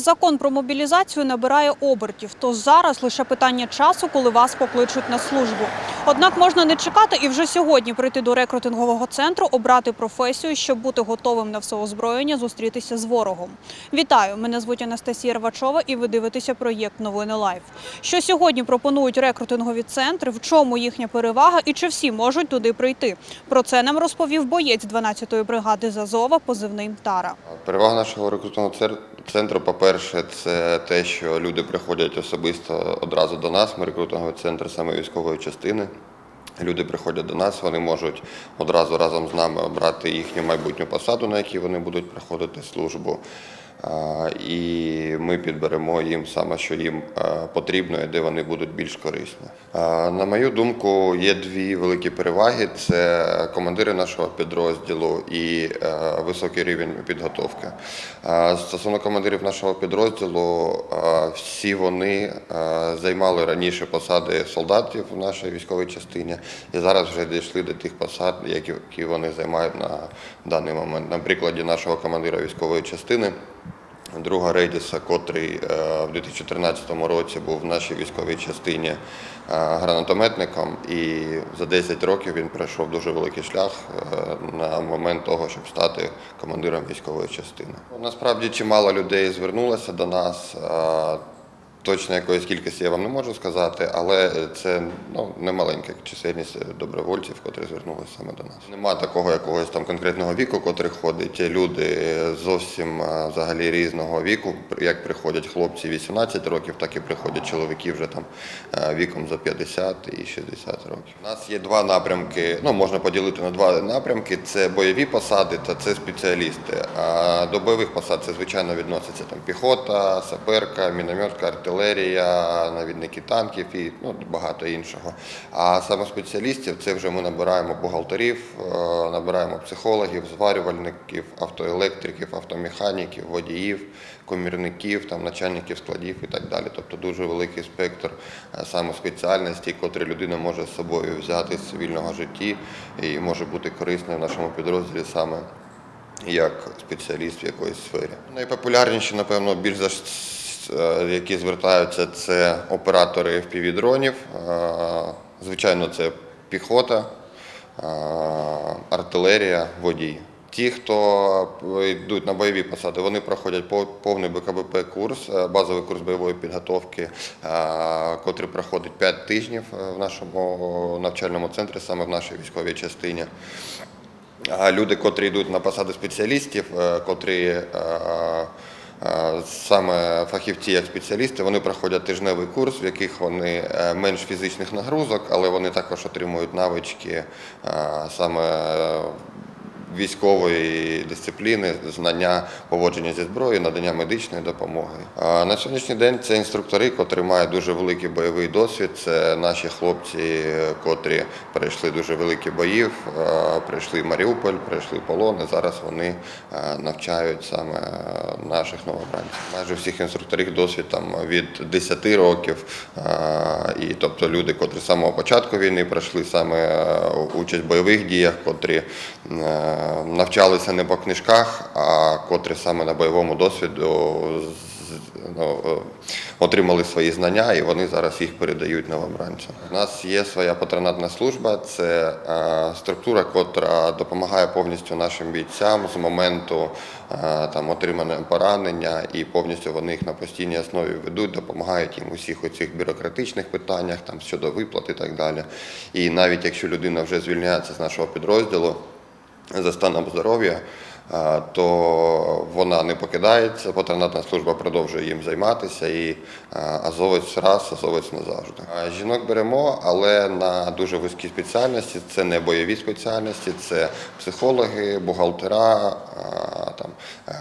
Закон про мобілізацію набирає обертів, то зараз лише питання часу, коли вас покличуть на службу. Однак можна не чекати і вже сьогодні прийти до рекрутингового центру, обрати професію, щоб бути готовим на все озброєння, зустрітися з ворогом. Вітаю! Мене звуть Анастасія Рвачова, і ви дивитеся проєкт Новини Лайф. Що сьогодні пропонують рекрутингові центри, в чому їхня перевага і чи всі можуть туди прийти? Про це нам розповів боєць 12-ї бригади Зазова, позивний Тара. Перевага нашого рекрутного цер- центру, по-перше, це те, що люди приходять особисто одразу до нас. Ми рекрутинговий центр саме військової частини. Люди приходять до нас, вони можуть одразу разом з нами обрати їхню майбутню посаду, на якій вони будуть проходити службу. І ми підберемо їм саме, що їм е, потрібно і де вони будуть більш корисні. На мою думку, є дві великі переваги: це командири нашого підрозділу і е, високий рівень підготовки. Стосовно командирів нашого підрозділу, всі вони е, займали раніше посади солдатів в нашій військовій частині і зараз вже дійшли до тих посад, які вони займають на даний момент. На прикладі нашого командира військової частини. Друга Рейдіса, котрий е, в 2013 році був в нашій військовій частині е, гранатометником, і за 10 років він пройшов дуже великий шлях е, на момент того, щоб стати командиром військової частини. Насправді чимало людей звернулося до нас. Е, Точно якоїсь кількості я вам не можу сказати, але це ну, немаленька чисельність добровольців, котрі звернулися саме до нас. Нема такого якогось там конкретного віку, котрий ходить. Люди зовсім а, взагалі різного віку. Як приходять хлопці 18 років, так і приходять чоловіки вже там віком за 50 і 60 років. У нас є два напрямки. Ну можна поділити на два напрямки: це бойові посади та це спеціалісти. А до бойових посад це звичайно відноситься там піхота, саперка, мінометка, артилерія, навідники танків і ну, багато іншого. А саме спеціалістів це вже ми набираємо бухгалтерів, е, набираємо психологів, зварювальників, автоелектриків, автомеханіків, водіїв, комірників, там, начальників складів і так далі. Тобто дуже великий спектр е, саме спеціальностей, котрі людина може з собою взяти з цивільного житті і може бути корисною в нашому підрозділі саме як спеціаліст в якоїсь сфері. Найпопулярніші, напевно, більш за які звертаються, це оператори FPV-дронів. Е, Звичайно, це піхота, е, артилерія, водій. Ті, хто йдуть на бойові посади, вони проходять повний БКБП курс, е, базовий курс бойової підготовки, е, котрий проходить 5 тижнів е, в нашому навчальному центрі, саме в нашій військовій частині. Люди, котрі йдуть на посади спеціалістів, е, котрі е, е, саме фахівці як спеціалісти, вони проходять тижневий курс, в яких вони е, менш фізичних нагрузок, але вони також отримують навички е, саме е, військової дисципліни, знання поводження зі зброєю, надання медичної допомоги. А На сьогоднішній день це інструктори, котрі мають дуже великий бойовий досвід. Це наші хлопці, котрі перейшли дуже великі боїв, е, прийшли в Маріуполь, прийшли полон. І зараз вони е, навчають саме наших новобранців. Майже всіх інструкторів досвід там від 10 років. Е, І тобто люди, котрі з самого початку війни пройшли саме е, участь в бойових діях, котрі е, навчалися не по книжках, а котрі саме на бойовому досвіду ну, е, отримали свої знання і вони зараз їх передають новобранцям. У нас є своя патронатна служба, це е, структура, котра допомагає повністю нашим бійцям з моменту е, там, отримання поранення, і повністю вони їх на постійній основі ведуть, допомагають їм у всіх оцих бюрократичних питаннях, там, щодо виплат і так далі. І навіть якщо людина вже звільняється з нашого підрозділу, за станом здоров'я, то вона не покидається, патронатна служба продовжує їм займатися і азовець раз, азовець назавжди. Жінок беремо, але на дуже вузькі спеціальності. Це не бойові спеціальності, це психологи, бухгалтера, там,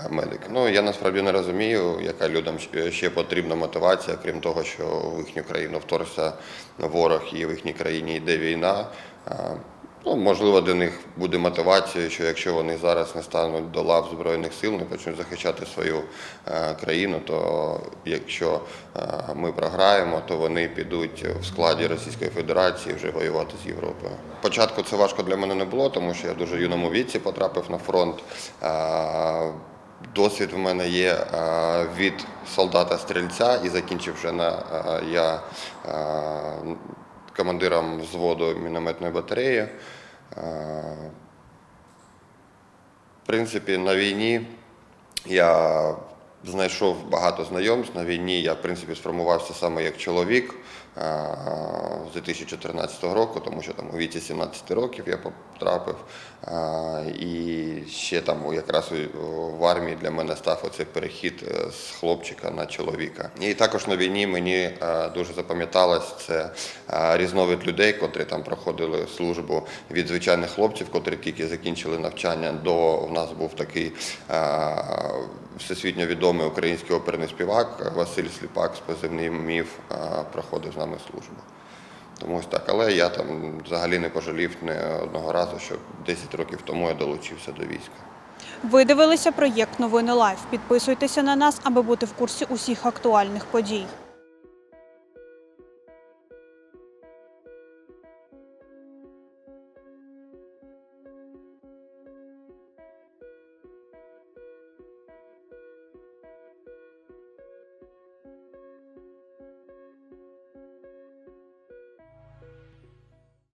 медики. Ну я насправді не розумію, яка людям ще потрібна мотивація, крім того, що в їхню країну вторгся ворог і в їхній країні йде війна. Ну, можливо, для них буде мотивацією, що якщо вони зараз не стануть до лав Збройних сил, не почнуть захищати свою е, країну, то якщо е, ми програємо, то вони підуть в складі Російської Федерації вже воювати з Європою. Спочатку це важко для мене не було, тому що я дуже юному віці потрапив на фронт. Е, Досвід в мене є від солдата-стрільця і закінчивши на я командиром взводу мінометної батареї. Е, В принципі, на війні я знайшов багато знайомств. На війні я, в принципі, сформувався саме як чоловік з 2014 року, тому що там у віці 17 років я потрапив. Е, І ще там якраз в армії для мене став оцей перехід е, з хлопчика на чоловіка. І також на війні мені е, дуже запам'яталось це е, різновид людей, котрі там проходили службу від звичайних хлопців, котрі тільки закінчили навчання. До у нас був такий е, всесвітньо відомий український оперний співак Василь Сліпак з позивним міф е, проходив з нами служба. Тому ось так. Але я там взагалі не пожалів ні одного разу, що 10 років тому я долучився до війська. Ви дивилися проєкт Новини Лайф. Підписуйтеся на нас, аби бути в курсі усіх актуальних подій.